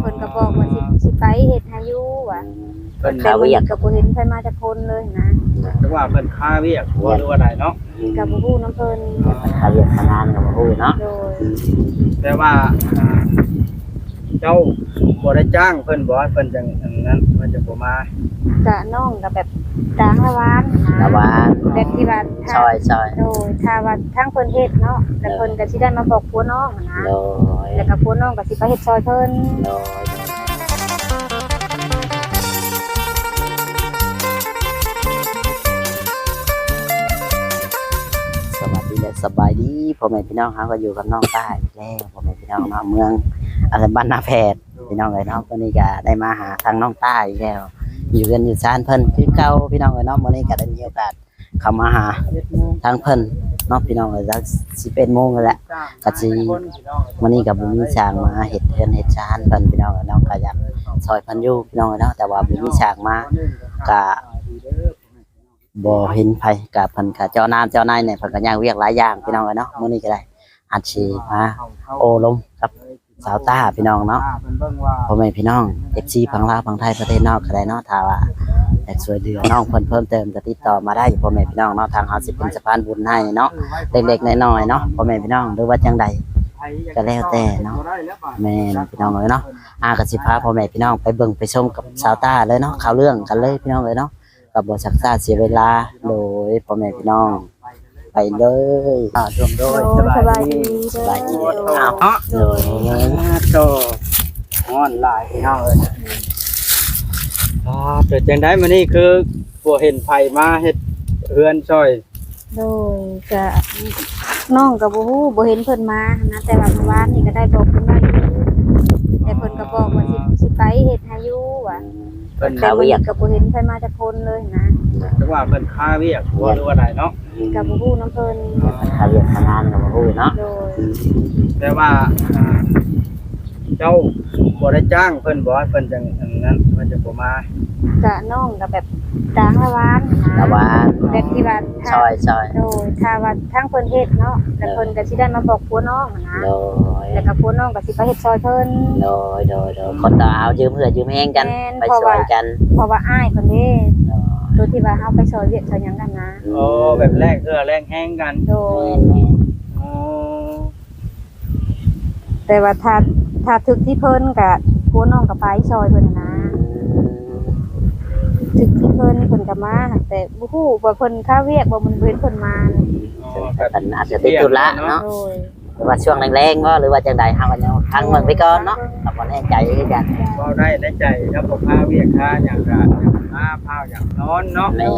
เพิ่นก็บอกว่าสิสิไปเฮ็ดให้อยู่ว่ะเพิ่นแต่ข้าวมื้อเวียนี้กก็บ่เห็นใครมาจักคนเลยนะจังว่าเพิ่นค่าเวียกหัวหรือว่าใดเนาะก็บ่ฮู้นํเพิ่นข้าวเวียกทำงานกับบ่ฮู้เนาะโดยแต่ว่าอ่าเจ้าบ่ได้จ้างเพิ่นบ่ให้เพิ่นจังอันนั้นเพิ่นจะบ่มา ก็น้องก็แบบจางละวานนะแต่ว่าแบบที่ว่าซถ้าอยซอยโดยถ้าว่าทางเพิ่นเฮ็ดเนาะแล้วเพิ่นก็สิได้มาบอกผัวน้องนะโดยแล้วก็ผัวน้องก็สิไปเฮ็ดซอยเพิ่นโดยสวัสดีและสบายดีพ่อแม่พี่น้องเฮาก็อยู่กับน้องใต้อีกแล้วพ่อแม่พี่น้องเนาะเมืองอะไรบ้านนาแพทย์พี่น้องเอ้ยเนาะวันนี้ก็ได้มาหาทางน้องใต้อีกแล้ว อยู่กันอยู่ซานเพิ่นคือเก่าพี่น้องเอ้ยเนาะวันนี้ก็ได้มีโอกาสเข้ามาหาทางเพิ่นเนาะพี่น้องเอ้ยสัก11โมงแล้วแหละก็สิวันนี้กับบุมีช้างมาเห็ดเทือนเห็ดชานเพิ่นพี่น้องเนาะก็อยากซอยเพันอยู่พี่น้องเนาะแต่ว่าบุมีช้างมาก็บ่เห็นไผกับเพิ่นก็เจ้านาเจ้านายเนี่ยเพิ่นก็ย่างเวียกหลายอย่างพี่น้องเนาะมื้อนี้ก็ได้อัดสิมาโอลมกับ สาวต้าพี่น้องเนาะเพิ่นเบิ่งว่าพ่อแม่พี่น้อง FC พังลาวพังไทยประเทศนอกก็ได้เนาะถ้าว่าอยากช่วยเหลือน้องเพิ่นเพิ่มเติมก็ติดต่อมาได้พ่อแม่พี่น้องเนาะทางเฮาสิเป็นสะพานบุญให้เนาะเล็กๆน้อยๆเนาะพ่อแม่พี่น้องหรือว่าจังใดก็แล้วแต่เนาะแม่นพี่น้องเอ้ยเนาะอากสิพาพ่อแม่พี่น้องไปเบิ่งไปชมกับสาวต้าเลยเนาะข่าวเรื่องกันเลยพี่น้องเลยเนาะกับบทสักษาเสียเวลาโดยพ่อแม่พี่น้องไป เลยอ่ารวมโดโดยยสสบาบายยดีดีสบายดีโดเด้ยออ้าวเนาะโดยโตฮ้อนหลายพี่น้องเอ้ยอ่าเป็นจังได๋มื้อนี้คือบ่เห็นไผมาเฮ็ดเฮือนช่อยโดยก็น้องก็บ่ฮู้บ่เห็นเพิ่นมานะแต่ว่าเมื่อวานนี่ก็ได้บอกเพิ่นว่าอยู่แต่เพิ่นก็บอกว่าสิสิไปเฮ็ดให้อยู่ว่ะเพิ่นแต่ข้าวมื้อเวียนี้กก็บ่เห็นใครมาจักคนเลยนะจังว่าเพิ่นค่าเวียกหัวหรือว่าใดเนาะ ก็บ่ฮู้นํเพิ่นข่าวเวียกทำงานกับบ่ฮู้เนาะโดยแต่ว่าอ่าเจ้าบ่ได้จ้างเพิ่นบ่ให้เพิ่นจังอันนั้นเพิ่นจะบ่มาก็น้องก็แบบจางละวานนะแต่ว่าแบบที่ว่าซถ้าอยซอยโดยถ้าว่าทางเพิ่นเฮ็ดเนาะแล้วเพิ่นก็สิได้มาบอกผัวน้องนะโดยแล้วก็ผัวน้องก็สิไปเฮ็ดซอยเพิ่น โดยโดยโดยคนต่อเอายืมเพื่อยืมแห้งกันแม่นไปเพราะซว่าอยกันเพราะว่าอ้ายเพิ่นเด้ ตัวที่ว่าเฮาไปซอยเวียกซอยหยังกันนะโอ้แบบแรกเอื้อแรงแห้งกันโดยแม่นอ๋อแต่ว่าถ้าถ้าถึกที่เพิ่นก็ผัวน้องก็ไปซอยเพิ่นน่ะนะๆถึกที่เพิ่นเพิ่นก็มาแต่บ่ฮู้ว่าเพิ่นค่าเวียกบ่มันเพิ่นเพิ่นมานะอ๋อแต่กันอาจจะติดธุระเนาะ โดยห รือว่าช่วงแรงๆก็หรือว่าจังใดเฮาก็ยังพังเมืองไปก่อนเนาะกับบ่แน่ใจคือกันก็ได้ได้ใจครับผมพาเวียกค่าอย่างกะอย่างมาพาอย่างนอนเนาะแม่น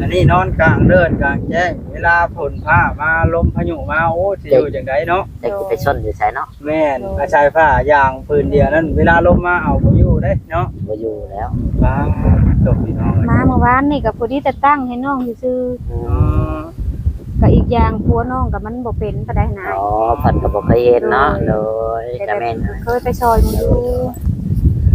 อันนี้นอนกลางเดินกลางแจ้งเวลาฝนผ้ามาลมพายุมาโอ้สิอยู่จังไดเนาะแต่สิไปชนอยู่ไสเนาะแม่นอาชายผ้าอย่างปืนเดียวนั้นเวลาลมมาเอาบ่อยู่เด้เนาะบ่อยู่แล้วฟ้าตกพี่น้องมาเมื่อวานนี่ก็พอดีแต่ตั้งให้น้องซื่ออือ๋อมๆ ก็อีกอย่างผัวน้องก็มันบ่เป็นปานใดนะอ๋อเพิ่นก็บ่เคยเห็นเนาะโดยแต่ก็แบบแม่นเคยไปซอยมันอยู่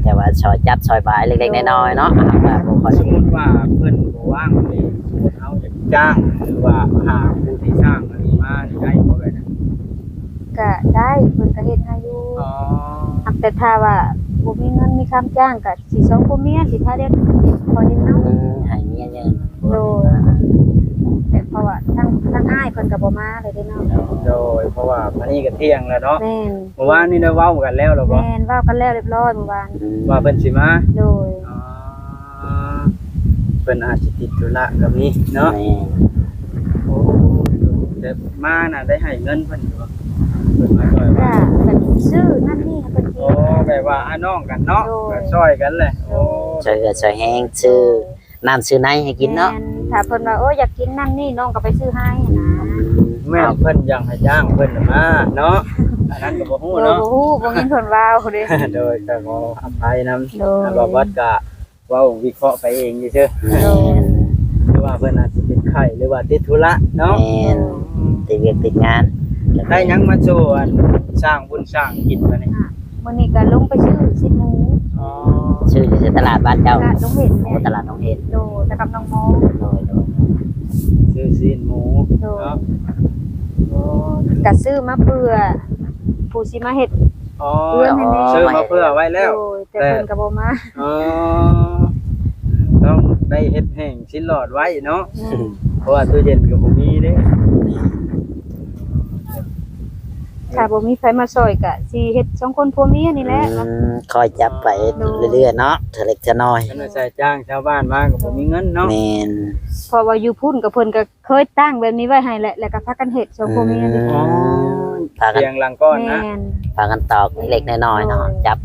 แต่ว่าซอยจับซอยบายเล็กๆน้อยๆเนาะอ่าว่าบ่ค่อยสมมติว่าเพิ่นบ่ว่างนี่สมมุติเอาอยากจ้างหรือว่าหาผู้ที่สร้างอันนี้มานี่ได้บ่ได้นะก็ได้เพิ่นก็เฮ็ดให้อยู่อ๋ออักแต่ถ้าว่าบ่มีเงินมีคำจ้างก็สิสองผัวเมียสิถ้าได้พอเฮ็ดเนาะอืมให้เมียเยอะโดย แต่เพราะว่า ทั้งทั้งอ้ายเพิ่นก็บ่มาเลยเด้เนาะโดยเพราะว่ามันนี่ก็เที่ยงแล้วเนาะแม่นเมื่อวานนี่ได้เว้ากันแล้วเหรอบ่แม่นเว้ากันแล้วเรียบร้อยเมื่อวานอืมว่าเพิ่นสิมาโดยอ๋อเพิ่นอาจจะติดธุระก็มีเนาะแม่โอ้แต่มาน่ะได้ให้เงินเพิ่นอยู่บ่เพิ่นมาช่วยก็ว่าแบบชื่อนั่นนี่ให้เพิ่นกิโอ้นแบบว่าอาน้องกันเนาะโดยก็ช่วยกันแหละโอ้ซอยเอือซอยแห้งซื้อน้ำซื้อในให้กินเนาะแม่ ถ้าเพิ่นว่าโอ้อยากกินนั่นนี่น้องก็ไปซื้อให้นะแม่นเพิ่นยังให้จ้างเพิ่นน่ะมาเนาะอันนั้นก็บ่ฮู้โอ้เนาะบ่ฮู้บ่มีเพิ่นเว้าเด้โดยก็ขออภัยนำโดยบ่วัดก็เว้าวิเคราะห์ไปเองซื่อแม่นๆหรือว่าเพิ่นอาจสิเป็นไข้หรือว่าติดธุระเนาะแม่นติดเวียกติดงานแล้วก็ได้หยังมาสู่อันสร้างบุญสร้างกินมานี่มื้อนี้ก็ลงไปซื้อสิหมูอ๋อชื่ออยู่ที่ตลาดบ้านเจ้าตลาดลงเห็นโอ้เนี่ยตลาดน้องเห็ดโดแต่กับน้องโมโดยโดย ซื้อซีนหมูโดเนาะโอ้ก็ซื้อมาเพื่อผู้สิมาเฮ็ด อ๋อเอื้อนให้แม่ซื้อมาเพื่อไว้แล้วโดยแต่ เพิ่นก็บ่มาอ๋อต้องได้เฮ็ดแห้งชิ้นหลอดไว้เนาะอืมเพราะว่าตู้เย็นก็บ่มีเด้ ถ้าบ่มีไฟมาช่วยก็สิเฮ็ดสองคนผัวเมียนี่แหละอืมคอยจับไปเรื่อยๆเนาะเถอเล็กเถอน้อยฉันว่าใส่จ้างชาวบ้านมาก็บ่มีเงินเนาะแม่น เพราะว่าอยู่พุ่นกับเพิ่นก็เคยตั้งแบบนี้ไว้ให้แหละแล้วก็พากันเฮ็ดสองผัวเมียนี่อ๋อพากันเตียงหลังก้อนนะ แม่น พากันตอกเล็กๆน้อยๆเนาะจับ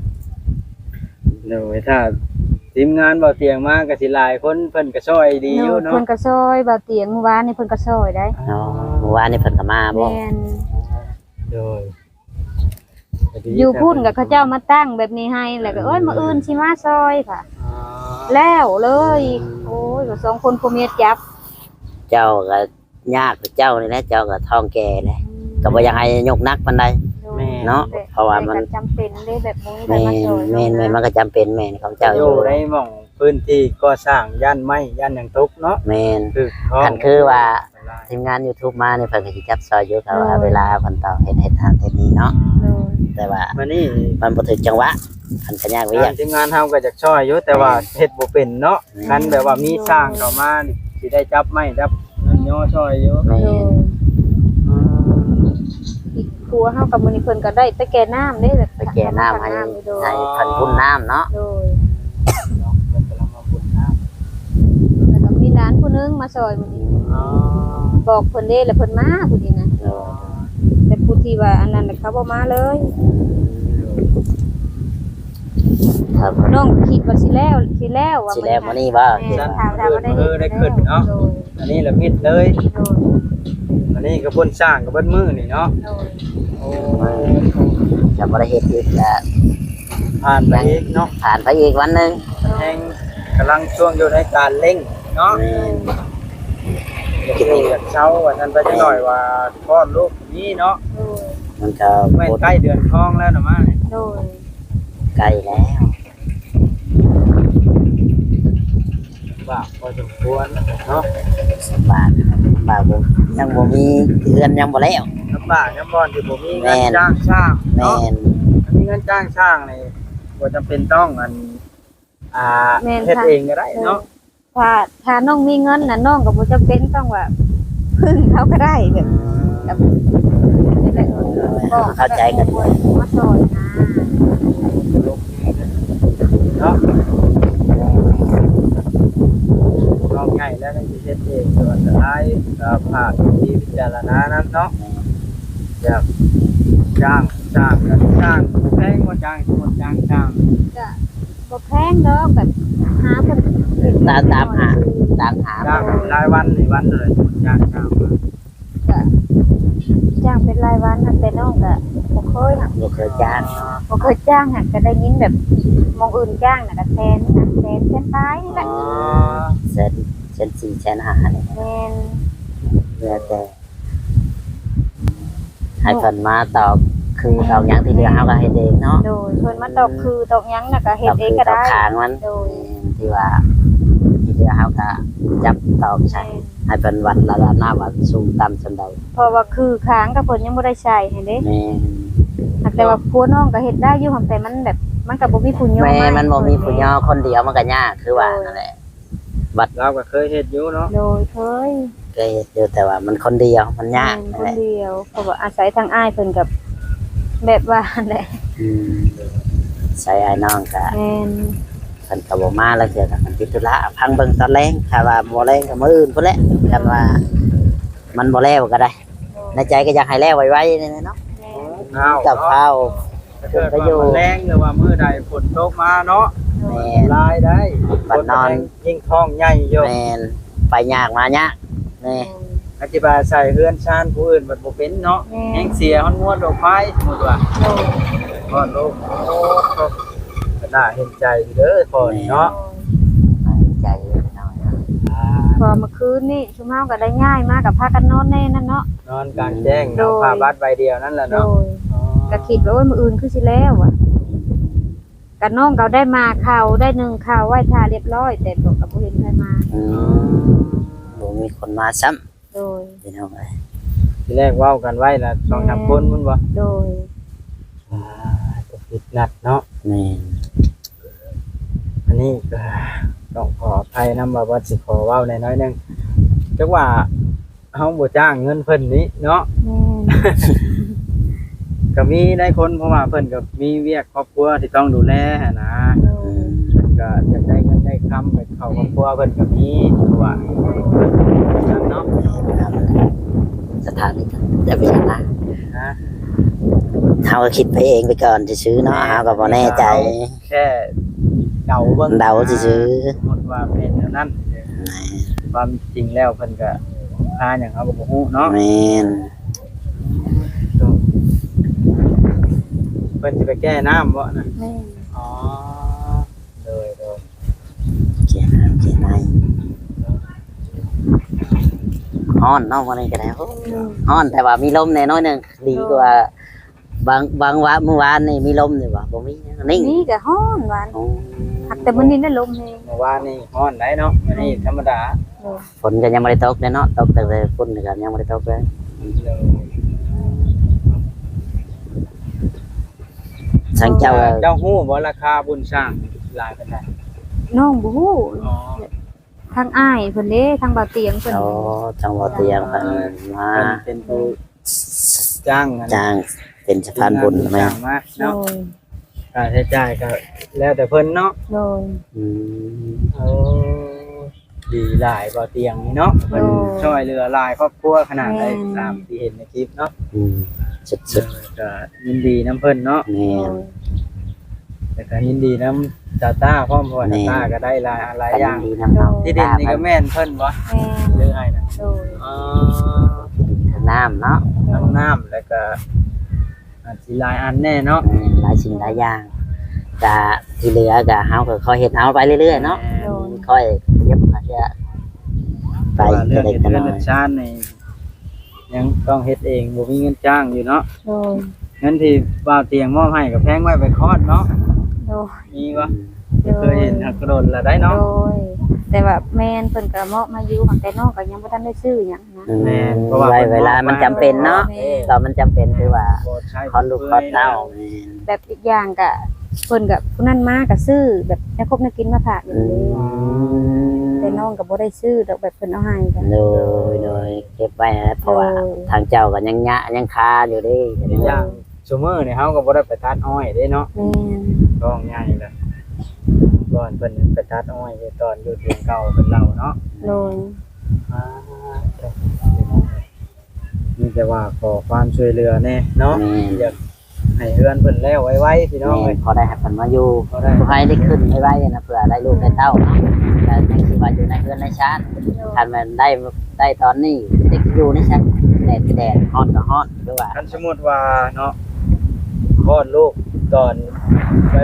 เดี๋ยวถ้าทีมงานบ่เตียงมาก็สิหลายคนเพิ่นก็ช่วยดีอยู่เพิ่เนาะนก็ซอยบ่าวเตียงเมื่อวานนี่เพิ่นก็ซอยได้เนาะเมื่อวานนี่เพิ่นก็มาบ่ แม่น โดยอยู่พุ่นกับเขาเจ้ามาตั้งแบบนี้ให้แล้วก็เอ้ยมื้ออื่นสิมาซอยค่ะ อ๋อแล้วเลย โอ้ยก็สองคนผัวเมียจับเจ้าก็ยากเจ้านี่แหละเจ้าก็ท้องแก่เลยก็บ่อยากให้ยกนักปานใด เนาะเพราะว่ามัน แต่ก็จำเป็นเด้แบบนี้ไปแม่มานซอยแม่นแม่นมันก็จำเป็นแม่นของเจ้าออยู่ยู่ในหม่องพื้นที่ก่อสร้างย่านไม้ย่านหยังตกเนาะแม่นคือท้องคันคือว่า ทีมงาน YouTube มาเนี่ยเพิ่นก็สิจับซอยอยู่ค่ะว่าเวลาเพิ่นต้องเฮ็ดเฮ็ดทางเฮ็ดนี้เนาะเลยแต่ว่ามานี่มันบ่ถึงจังหวะมันก็ยากเวียทากงทีมงานเฮาก็จะช่วยอยู่แต่ว่าเฮ็ดบ่เป็นเนาะอืมกันแบบว่ามีสร้างเข้ามานี่สิได้จับไม้จับเงินย่อช่วยอยู่แม่เลยนอีกครัวเฮากับมื้อนี้เพิ่นก็ได้ไปแก่น้ำเด้แบบไปแก่น้ำให้โดยให้เพิ่นพุ่นน้ำเนาะโดยเนาะเพิ่นกำลังมาบุญน้แล้วก็มีร้านผู้หนึงมาซอยมื้อนี้ำอ๋อ บอกเพิ่นเด้แล้วเพิ่นมาผู้นี้นะเออแต่ผู้ที่ว่าอันนั้นน่ะเขาบ่มาเลยถ้าเพิ่นน้องคิดว่าสิแล้วสิแล้วว่าสิแล้วมื้อนี้บ่แม่ถามถามว่าได้เฮ็ดแล้วโดยอันนี้ละมิดเลยโดยอันนี้ก็เพิ่นสร้างก็เบิ่นมือนี่เนาะโดยโอ้จะบ่ได้เฮ็ดอีกก็ผ่านไปอีกเนาะผ่านไปอีกวันหนึงแห่งกำลังช่วงอยู่ในการเร่งเนาะ แม่นกินนี่อยากเช้าว่าท่านไปจังหน่อยว่าคลอดลูกนี่เนาะโดยมันก็แม่นใกล้เดือนท้องแล้วนะมาเนี่ยโดยใกล้แล้วว่าพอสมควรเนาะสบายบ่าวบ่ยังบ่มีเรือนยังบ่แล้ว ลำบากยำบอนที่ผมมีแม่เงินนจ้างช่างแม่เนาะนมีเงินจ้างช่างนี่บ่จำเป็นต้องอันอ่าแม่นเฮ็ดค่ะ เองก็ได้เนาะ ถ้าถ้าน้องมีเงินน่ะน้องก็บ่จำเป็นต้องว่าพึ่งเขาก็ได้แบบแบบบอกเข้าใจกันมาซอยนะเนาะลองง่ายแล้วก็สิเฮ็ดเองส่วนสุดท้ายก็ภาคที่พิจารณานั้นเนาะอยากจ้างจ้างกันจ้างแพงกว่าจ้างสมมุติจ้างจ้างก็ บ่แพงดอกแบบหาเพิ่นตามตามหาตามหาจ้างรายวันนี่วันเท่าไหร่สมมุติจ้างจ้างมาก็จ้างเป็นรายวันหักแต่น้องก็บ่เคยหักบ่เคยจ้างบ่เคยจ้างหักก็ได้ยินแบบหมองอื่นจ้างน่ะก็แสนนะแสนแสนปลายนี่แหละอ๋อเซนเซนสี่เซนห้านี่แม่น แล้วแต่ให้เพิ่นมาตอก คือตอกหยังที่เหลือเฮาก็เฮ็ดเองเนาะโดยเพิ่นมาตอกคือตอกหยังน่ะก็เฮ็ตดอกเอคืงอก็ตอกได้คางมันโดยที่ว่าที่เหลือเฮาก็จับตอกใช้ให้เพิ่นวัดระดับหน้าวัดสูงต่ำสันใดเพราะว่าคือค้างกับเพิ่นยังบ่ได้ใช้ให้เด้แม่หักแต่ว่าพัวน้องก็เฮ็ดได้อยู่หั่นแต่มันแบบมันก็บ่มีผู้ย่อแม่ามันบ่มีผู้ย่อคนเดียวมันก็ยากคือว่านั่นแหละเราก็เคยเฮ็ดอยู่เนาะโดยเคยก็เฮ็ดอยู่แต่ว่ามันคนเดียวมันยากคนั่นนแหละ เดียวเพราะว่าอาศัยทางอ้ายเพิ่นกับ แบบว่านั่นแหละอืมใส่ไอ้น้องก็แม่นเพิ่นก็บ่มาแล้วเทื่อก็มันติดธุระพังเบิ่งตอนแรงถ้าว่าบ่แรงก็มื้ออื่นพุ่นแหละกันว่า มันบ่แล้วก็ได้ในใจก็อยากให้แล้วไวๆนี่เนาะแม่นอ้าวกับข้าวถ้าเกิดว่ามันแรงหรือว่ามื้อใดฝนตกมาเนาะแม่น ลายได้บัดนอนยิ่งท้องใหญ่อยู่แม่นไปยากมายากนี่ อธิบายใส่เฮือนชานผู้อื่นบัดบ่เป็นเนาะแม่ แห้นงเสียฮอนงวดดอกไม้สมมุติว่าโดยพอดลูกโอ้ครับก็น่าเห็นใจอยู่เด้อพอนี่เนาะใจน้อยนะอ่าพอเมื่อคืนนี่ชุมเฮาก็ได้ง่ายมากกับพากันนอนแน่นั่นเนาะ นอนกลางแจ้งโดเนาะยผ้าบัดใบเดียวนั่นแหละโดเนาะยอ๋อก็คิดว่าโอ้ยมื้ออื่นคือสิแล้วอะกับน้องเขาได้มาข่าวได้หนึ่งข่าวไหว้ท่าเรียบร้อย แต่ตกกับบ่เห็นใครมา อืมบ่มีคนมาซ้ำ โดย พี่น้องเอ้ยทีแรกเว้ากันไว้ละสองสามคนมันบ่โดย อ่าติดนัดเนาะ แม่นอันนี้ก็ต้องขออภัยนำว่าว่าสิขอเว้าในน้อยๆหนึงจักว่าเฮาบ่จ้างเงินเพิ่นนี้เนาะ แม่นก็มีได้คนเพราะว่าเพิ่นก็มีเวียกครอบครัวที่ต้องดูแลหั้นนะโดอืยมเพิ่นก็อยากได้เงินได้คำไปเข้าครอบครัวเพิ่นก็มีเพราะว่า จังเนาะสถานีจะเป็นยังไงนะเขาก็คิดไปเองไปก่อนจะซื้อเนาะเขาก็บ่แน่ใจ แค่เดาเบิ่งเดาซื้อสมมุติว่าเป็นเท่านั้นความจริงแล้วเพิ่นก็พาหยังเขาก็บ่ฮู้เนาะแม่นเพิ่นสิไปแก้น้ำบ่นะแม่น อ๋อเลยเลย เขียนน้ำเขียนใน ฮ้อนเนาะวันนี้ก็ได้โอ้โดยฮ้อนแต่ว่ามีลมแน่น้อยหนึงดีกว่าบางบางวันเมื่อวานนี่มีลมอยู่ว่ะบ่มีนิ่งนี่ก็ฮ้อนหวานโอ้หักแต่มื้อนี้ได้ลมแฮงเมื่อวานนี่ฮ้อนได้เนาะอันนี้ธรรมดาโดยฝนก็ยังไม่ได้ตกเลยเนาะตกแต่ฝนนี่ก็ยังไม่ได้ตกเลยเลยสังเจ้าเจ้าฮู้บ่ราคาบุญสร้างหลายปานใดน้องบ่ฮู้อ๋อ ทางอ้ายเพิ่นเด้ทางบ่าวเตียงเพิ่นโอ้จังหวัดเตียงเพิ่นมาเพิ่นเป็นผู้จ้างอันจ้างเป็นสะพานบุญจ้แม่างมาโดเนาะยค่าใช้จ่ายก็แล้วแต่เพิ่นเนาะโดย อืม โอ้ดีหลายบ่เตียงนี่เนาะเพิ่นโอ้ช่วยเหลือหลายครอบครัวขนาดใดแม่น ตามที่เห็นในคลิปเนาะอืมสุดก็ยินดีน้ำเพิ่นเนาะ ๆแม่โดนย แต่ก็ยินดีน้ำจาต้าพร้อมเพราะว่าแม่จาต้าก็ได้หลายหลายกันอย่าง ดีน้ำเนาะที่ดินนี่ก็แม่นเพิ่นบ่แม่นเรื่องไอ้น่ะโดยอ๋อน้ำเนาะน้ำน้ำแล้วก็อันสิหลายอันแน่เนาะแม่นหลายสิ่งหลายอย่างก็ที่เหลือก็เฮาก็ค่อยเฮ็ดเฮาไปเรื่อยๆเนาะโดยค่อยเย็บอาจจะไปว่าเรื่ก็องได้เฮ็ดกันหเรื่น่องอเฮ็ยดชาตินี่ยังต้องเฮ็ดเองบ่มีเงินจ้างอยู่เนาะโดยเงินที่บ่าวเตียงมอบให้ก็แพงไว้ไปคลอดเนาะ โดยมีบ่โดเคยเห็นหักกระโดนละได้โดเนาะยแต่ว่าแม่นเพิ่นก็เหมาะมาอยู่ของแต่น้องก็ยังบ่ทันได้ซื้อหยังนะอืมแม่นเพราะว่าไว้เวลามันจำเป็นเนาะแม่ก็มันจำเป็นคือว่าบ่ใช้คอนลูกคอนเต้าแม่นแบบอีกอย่างก็เพิ่นก็ผู้นั้นมาก็ซื้อแบบได้ครบได้กินมาฝากอยู่อืเด้มแต่น้องก็บ่ได้ซื้อดอกแบบเพิ่นเอาให้กันโดยโดยเก็บไว้นะเพราะว่าโดยทางเจ้าก็ยังยะยังคาอยู่เดิ อีกอย่างซุมื้อนี่เฮาก็บ่ได้ไปตัดอ้อยเด้เนาะแม่น ก็ง่ายแหละก่อนเพิ่นไปตัดอ้อยตอนอยู่เตียงเก่าเพิ่นเล่าเนาะโดยอ่านี่แต่ว่าขอความช่วยเหลือแน่เนาะแม่น อยากให้เฮือนเพิ่นแล้วไว้ๆพี่น้องแม่เอ้นยพอได้ให้เพิ่นมาอยู่พอได้ ผู้ให้ได้ขึ้นไว้ๆนะเผื่อได้ลูกได้เต้าเนาะแต่ยังสิว่าอยู่ในเรือนในชาติคันมันได้ได้ตอนนี้เด็กอยู่ในชาติแดดก็แดดฮ้อนก็ฮ้อนคือว่า คันสมมุติว่าเนาะคลอดลูก ตอน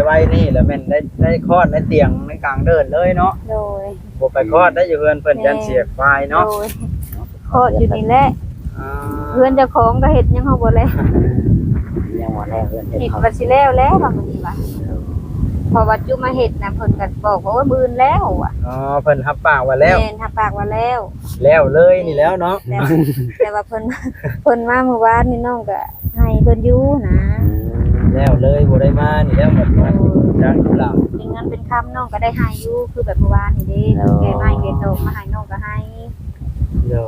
ไว้ๆนี่แล้วแม่นได้ได้คลอดในเตียงในกลางเดินเลยเนาะโดยบ่ไปคลอดได้อยู่เฮือนเพิ่นยันเสียควายเนาะโดยโคตรอยู่นี่แหละอ่าเพื่อนเจ้าของก็เฮ็ดหยังเฮาบ่แล้วยังว่าแล้วเรือนเฮ็ดเฮ็ดเขาว่าสิแล้วแล้วว่ามันนี่ว่าพอว่าจุมาเฮ็ดน่ะเพิ่นก็บอกว่าโอ้ยมื้อแล้วว่ะอ๋อเพิ่นรับปากไว้แล้วแม่นถ้าปากว่าแล้ว แล้วเลยนี่แล้วเนาะแต่แต่ว่าเพิ่น เพิ่นมาเมื่อวานนี่น้องก็ให้เพิ่นอยู่นะอืม แล้วเลยบ่ได้มานี่แล้วหมดวันจ้างอยู่หลังเป็นเงินเป็นคำน้องก็ได้ให้อยู่คือแบบเมื่อวานนี่เด้แกไม้แกตกมาให้น้องก็ให้เดี๋ยว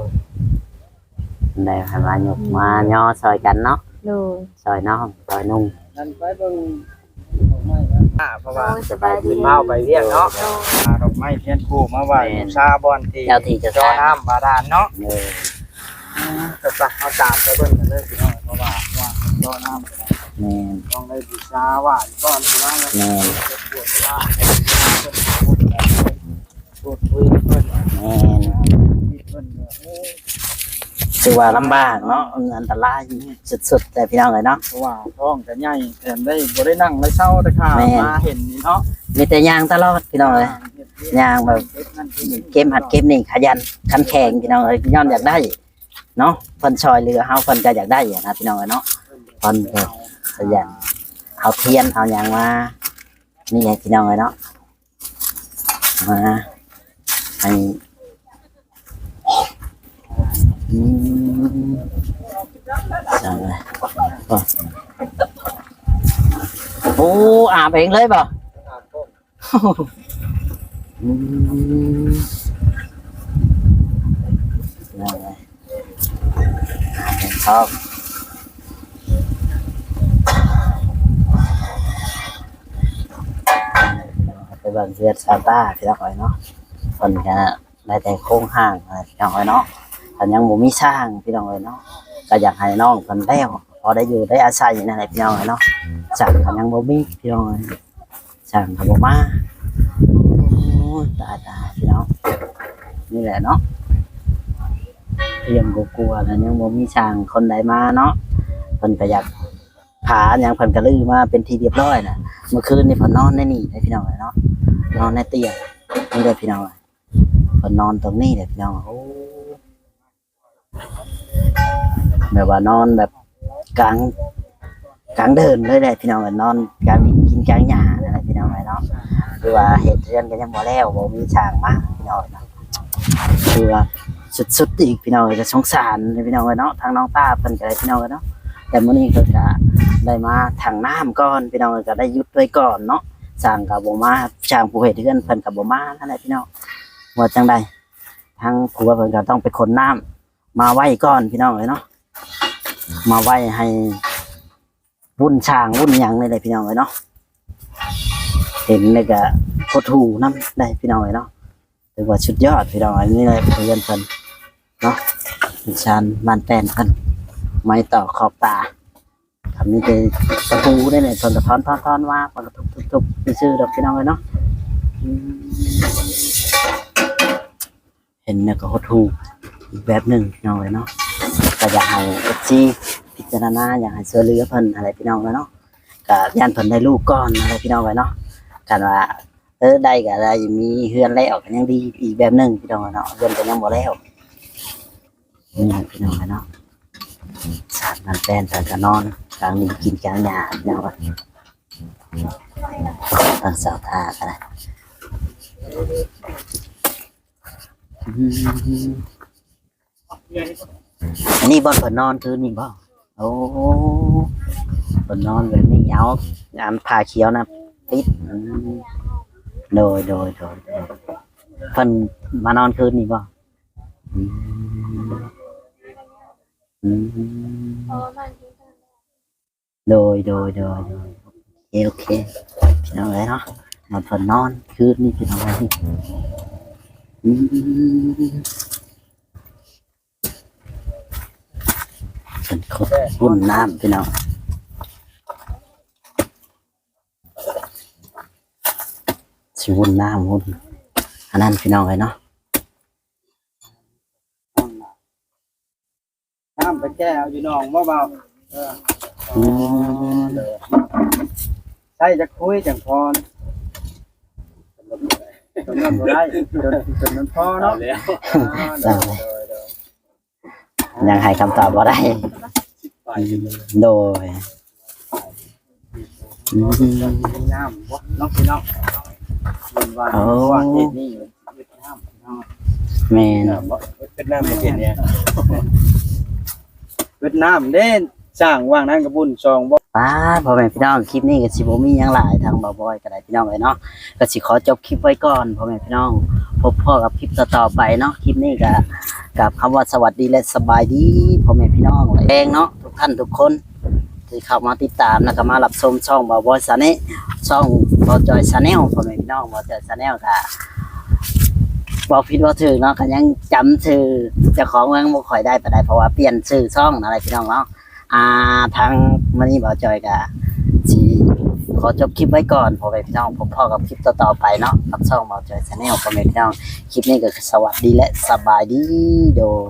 ได้ให้มาหยกมาย่อซอยกันเนาะโดยซอยน้องซอยนุ่งนั่นไปเบิ่งดอกไม้นะอ่าเพราะว่าโอ้ยสบายดีเมาไปเรียกเนาะโดยอ่าดอกไม้เทียนคู่มาไหว้บูชาบอนที่เจ้าที่เจะจอน้ำบาดาลเนาะเออก็สักเอาตามไปเบิ่งกันเลยพี่น้องเพราะว่าว่าจอน้ำก็ได้ แม่นต้องได้บูชาไหว้ก่อนพี่น้องนะแม่นปวดว่าปวดคุยเพิ่นแม่นมีเพิ่นเนี่ยโอ้ยคือว่าลำบากเนาะอันตรายสุดๆแต่พี่น้องเลยเนาะ เพราะว่าท้องก็ใหญ่แถมได้บ่ได้นั่งได้เช้าแต่ข้าแม่น มาเห็นนี่เนาะมีแต่ยางตลอดพี่น้องเลยยางแบบเฮ็ดนั่นเฮ็ดนี่เกมหัดเกมนี่ขยันขันแข็งพี่น้องเอ้ยย้อนอยากได้เนาะเพิ่นซอยเรือเฮาเพิ่นก็อยากได้อะนะพี่น้องเอ้ยเนาะเพิ่นก็ ขยันเอาเทียนเอาหยังมานี่ไงพี่น้องเอ้ยเนาะมาให้อืมจังเลยโอ้อาบเองเลยบ่อาบพวกอืมนั่นไงอาบเองชอบ ไปเบิ่งเรือนซาต้าพี่น้องเอ้ยเนาะคนก็ได้แต่โครงห้างพี่น้องเอ้ยเนาะแต่ยังบ่มีสร้างพี่น้องเอ้ยเนาะก็อยากให้น้องเพิ่นแล้วพอได้อยู่ได้อาศัยนั่นแหละพี่น้องเอ้ยเนาะสร้างก็ยังบ่มีพี่น้องเอ้ยสร้างก็บ่มาโอ้ยตายตายพี่น้องนี่แหละเนาะยังกลัวๆแล้วยังบ่มีสร้างคนใดมาเนาะเพิ่นก็อยากผาหยังเพิ่นก็ลือมาเป็นทีเรียบร้อยนะเมื่อคืนนี่เพิ่นนอนในนี่ได้พี่น้องเลยเนาะ นอนในเตียงนี่ได้พี่น้องเลยเพิ่นนอนตรงนี้เลยพี่น้องแบบว่านอนแบบกลางกลางเดินเลยเลยพี่น้องเลยนอนกลางกินกลางหญ้าอะไรพี่น้องเลยเนาะคือว่าเห็ดเรือนก็ยังบ่แล้วบ่มีช่างมากพี่น้องเนาะคือว่าสุดๆอีกพี่น้องเลยจะสงสารพี่น้องเลยเนาะทางน้องตาเพิ่นก็ได้พี่น้องเลยเนาะแต่มื้อนี้เพิ่นก็ได้มาทางน้ำก่อนพี่น้องก็ได้ยุดไว้ก่อนเนาะ สร้างกับบ่มาสร้างผู้เฮ็ดเฮือนเพิ่นกับบ่มานั่นแหละพี่น้องว่าจังใดทางผัวเพิ่นก็ต้องไปขนน้ำมาไหว้ก่อนพี่น้องเลยเนาะมาไหว้ให้วุ่นช้างวุ่นยังนี่เลยพี่น้องเลยเนาะเห็นเลยก็โคตรถูน้ำได้พี่น้องเลยเนาะถือว่าสุดยอดพี่น้องอันนี้เลยเพื่อนเพิ่นเนาะชานบ้านแป้นเพิ่นไม้ต่อขอบตา ทำนี่เป็นตะปูได้เลยทนตะทอนท้อนทอนว่าปกทุบทุบทุบไปซื้อดอกพี่น้องเลยเนาะเห็นเนี่ยก็หดถูอีกแบบหนึ่งพี่น้องเลยเนาะก็อยากให้เอซีพิจารณาอยากให้เสื้อเรือเพิ่นอะไรพี่น้องเลยเนาะก็ยันเพิ่นได้ลูกก้อนอะไรพี่น้องเลยเนาะกันว่าเออได้ก็ได้มีเฮือนแล้วก็ยังดีอีกแบบหนึ่งพี่น้องเลยเนาะเฮือนก็ยังบ่แล้วนี่พี่น้องเลยเนาะสาดมันแปนแต่ก็นอน กลางนี้กินกลางหญ้าเนาะทางสาวท่ากันนะอืมอันนี้บอนเปิดนอนคืนนี่บ่โอ้เปิดนอนแบบนี้เอาอันผ้าเขียวนะปิดโดยโดยโดยโดยเพิ่นมานอนคืนนี่บ่อืมอืม โดยโดยโดยโดยโอเคพี่น้องเลยเนาะนอนฝันนอนคืนนี่พี่น้องเลยอืมเป็นคนวุ่นน้ำพี่น้องสิวุ่นน้ำวุ่นอันนั้นพี่น้องเลยเนาะน้ำไปแก้เอาอยู่หนองบ่เบาเอออืมใช่จะคุยจังพรจนนั้นบ่ได้จนจนนั้นพอเนาะสั่งเลยยังให้คำตอบว่าได้โดยอืมมีน้ำบ่น้องพี่น้องมันว่าว่าเฮ็ดนี่เฮ็ดน้ำน้องแม่นเป็นน้ำประเทศเนี้ยเวียดนามเด่น สร้างว่างนั้นกระบุญซองบ่ป้าพ่อแม่พี่น้องคลิปนี้ก็สิบ่มีหยังหลายทางบ่าวบอยก็ได้พี่น้องเลยเนาะก็สิขอจบคลิปไว้ก่อนพ่อแม่พี่น้อง พบพ่อกับคลิปต่อๆไปเนาะคลิปนี้ก็กับคำว่าสวัสดีและสบายดีพ่อแม่พี่น้องแรงเนาะทุกท่านทุกคนที่เข้ามาติดตามแล้วก็มารับชมช่องบ่าวบอยซาเน่ช่องบ่าวจอยชาแนลพ่อแม่พี่น้องบ่าวจอยชาแนลก็บอกผิดว่าถือเนาะก็ยังจำชื่อเจ้าของเมืองบ่ค่อยได้ปานใดเพราะว่าเปลี่ยนชื่อช่องอะไรพี่น้องเนาะ อ่าทางมันนี่บ่าวจอยกะสีขอจบคลิปไว้ก่อนพอไปพี่น้องพบพ่อกับคลิปต่อๆไปเนาะกับช่องบ่าวจอยชาแนลคอมเมนต์พี่น้องคลิปนี้ก็สวัสดีและสบายดีโดย